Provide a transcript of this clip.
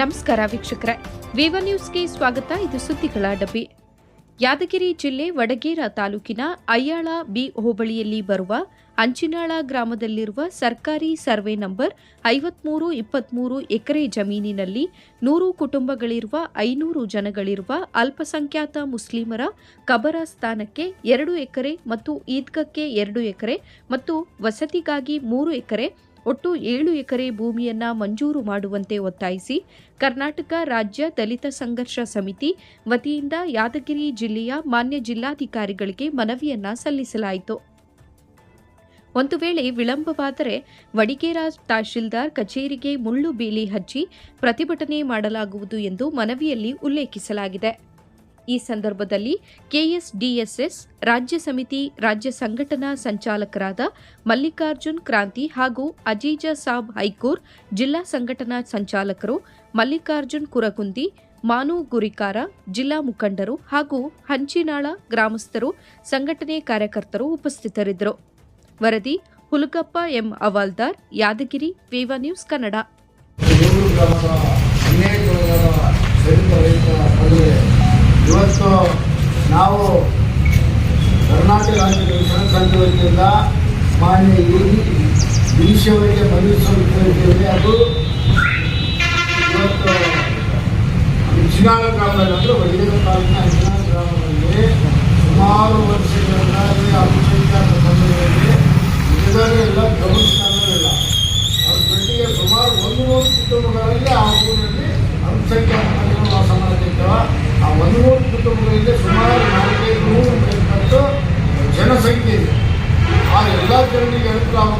ನಮಸ್ಕಾರ ವೀಕ್ಷಕರೇ. ವಿವ ನ್ಯೂಸ್ಗೆ ಸ್ವಾಗತ. ಇದು ಸುದ್ದಿಗಳ ಡಬ್ಬಿ. ಯಾದಗಿರಿ ಜಿಲ್ಲೆ ವಡಗೇರ ತಾಲೂಕಿನ ಅಯ್ಯಾಳ ಬಿ ಹೋಬಳಿಯಲ್ಲಿ ಬರುವ ಅಂಚಿನಾಳ ಗ್ರಾಮದಲ್ಲಿರುವ ಸರ್ಕಾರಿ ಸರ್ವೆ ನಂಬರ್ ಐವತ್ಮೂರು ಇಪ್ಪತ್ಮೂರು ಎಕರೆ ಜಮೀನಿನಲ್ಲಿ ನೂರು ಕುಟುಂಬಗಳಿರುವ ಐನೂರು ಜನಗಳಿರುವ ಅಲ್ಪಸಂಖ್ಯಾತ ಮುಸ್ಲಿಮರ ಕಬರಸ್ಥಾನಕ್ಕೆ ಎರಡು ಎಕರೆ ಮತ್ತು ಈದ್ಗಕ್ಕೆ ಎರಡು ಎಕರೆ ಮತ್ತು ವಸತಿಗಾಗಿ ಮೂರು ಎಕರೆ ಒಟ್ಟು ಏಳು ಎಕರೆ ಭೂಮಿಯನ್ನ ಮಂಜೂರು ಮಾಡುವಂತೆ ಒತ್ತಾಯಿಸಿ ಕರ್ನಾಟಕ ರಾಜ್ಯ ದಲಿತ ಸಂಘರ್ಷ ಸಮಿತಿ ವತಿಯಿಂದ ಯಾದಗಿರಿ ಜಿಲ್ಲೆಯ ಮಾನ್ಯ ಜಿಲ್ಲಾಧಿಕಾರಿಗಳಿಗೆ ಮನವಿಯನ್ನ ಸಲ್ಲಿಸಲಾಯಿತು. ಒಂದು ವೇಳೆ ವಿಳಂಬವಾದರೆ ವಡಿಗೇರ ತಹಶೀಲ್ದಾರ್ ಕಚೇರಿಗೆ ಮುಳ್ಳು ಬೇಲಿ ಹಚ್ಚಿ ಪ್ರತಿಭಟನೆ ಮಾಡಲಾಗುವುದು ಎಂದು ಮನವಿಯಲ್ಲಿ ಉಲ್ಲೇಖಿಸಲಾಗಿದೆ. ಈ ಸಂದರ್ಭದಲ್ಲಿ ಕೆಎಸ್ಡಿಎಸ್ಎಸ್ ರಾಜ್ಯ ಸಮಿತಿ ರಾಜ್ಯ ಸಂಘಟನಾ ಸಂಚಾಲಕರಾದ ಮಲ್ಲಿಕಾರ್ಜುನ್ ಕ್ರಾಂತಿ ಹಾಗೂ ಅಜೀಜಾ ಸಾಬ್ ಹೈಕೂರ್, ಜಿಲ್ಲಾ ಸಂಘಟನಾ ಸಂಚಾಲಕರು ಮಲ್ಲಿಕಾರ್ಜುನ್ ಕುರಗುಂದಿ, ಮಾನು ಗುರಿಕಾರ, ಜಿಲ್ಲಾ ಮುಖಂಡರು ಹಾಗೂ ಹಂಚಿನಾಳ ಗ್ರಾಮಸ್ಥರು, ಸಂಘಟನೆ ಕಾರ್ಯಕರ್ತರು ಉಪಸ್ಥಿತರಿದ್ದರು. ವರದಿ Hulagappa M Awaldar Yadagiri, Viva news Kannada. ನಾವು ಕರ್ನಾಟಕ ರಾಜ್ಯದ ಸಣ್ಣ ಸಂಘ ವತಿಯಿಂದ ಮಾನ್ಯ ವಿಷಯವರಿಗೆ ಬಂಧಿಸುವಂತಿದ್ದೇವೆ ಅದು ಇವತ್ತು ಅಂಚಿನಾಳ ಗ್ರಾಮದಲ್ಲಿ ಅಂದರೆ ವೈದ್ಯರ ತಾಲೂಕಿನ ಅಂಚಿನಾಳ ಗ್ರಾಮದಲ್ಲಿ ಸುಮಾರು ವರ್ಷಗಳಿಂದ ಈ ಅನುಷಂಕ ಸಂದರ್ಭದಲ್ಲಿ ಎಲ್ಲ ಗಮನಿಸ್ತಾನಗಳಿಲ್ಲ ಅದ್ರ ಜೊತೆಗೆ ಸುಮಾರು ಒಂದು ನೂರು ಕುಟುಂಬಗಳಲ್ಲಿ ಆ ಊರಿನಲ್ಲಿ ಅನುಸಂಖ್ಯಾತ ವಾಸ ಮಾಡ್ತಿದ್ದೇವೆ. ಆ ಒಂದು ನೂರು arkadaşlarımı görüp rahatsız